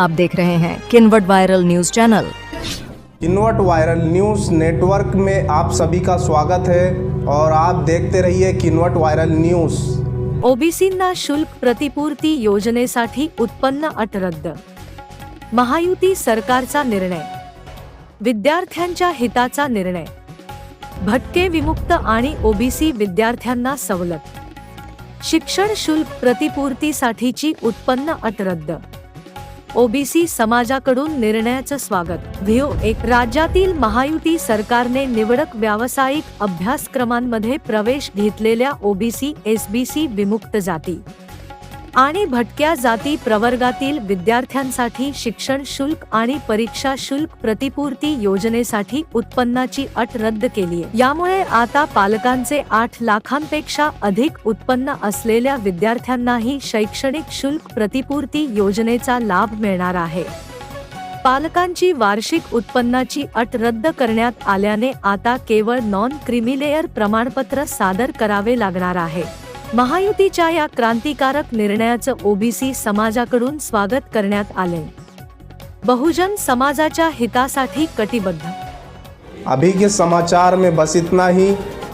आप देख रहे हैं किनवट वायरल न्यूज चैनल। इनवट वायरल न्यूज़ नेटवर्क में आप सभी का स्वागत है और आप देखते रहिए किनवट वायरल न्यूज़। ओबीसींना शुल्क प्रतिपूर्ती योजनेसाठी उत्पन्न अट रद्द। महायुती सरकारचा निर्णय। विद्यार्थ्यांच्या हिताचा निर्णय। भटके विमुक्त आणि ओबीसी विद्यार्थ्यांना सवलत। शिक्षण शुल्क प्रतिपूर्तीसाठीची उत्पन्न अट रद्द। ओबीसी समाजाकडून निर्णयाचं स्वागत. व्हिओ एक राज्यातील महायुती सरकारने निवडक व्यावसायिक अभ्यासक्रमांमध्ये प्रवेश घेतलेल्या ओबीसी एसबीसी विमुक्त जाती. आणि भटक्या जाती प्रवर्गातील विद्यार्थ्यांसाठी शिक्षण शुल्क आणि परीक्षा शुल्क प्रतिपूर्ती योजनेसाठी उत्पन्नाची अट रद्द केली आहे. यामुळे आता पालकांचे आठ लाखांपेक्षा अधिक उत्पन्न असलेल्या विद्यार्थ्यांनाही शैक्षणिक शुल्क प्रतिपूर्ती योजनेचा लाभ मिळणार आहे. पालकांची वार्षिक उत्पन्नाची अट रद्द करण्यात आल्याने आता केवळ नॉन क्रिमिलेअर प्रमाणपत्र सादर करावे लागणार आहे. महायुतीच्या या क्रांतिकारक निर्णयाचं ओबीसी समाजाकडून स्वागत करण्यात आले बहुजन समाजाच्या हितासाठी कटिबद्ध. अभी के समाचार में बस इतना ही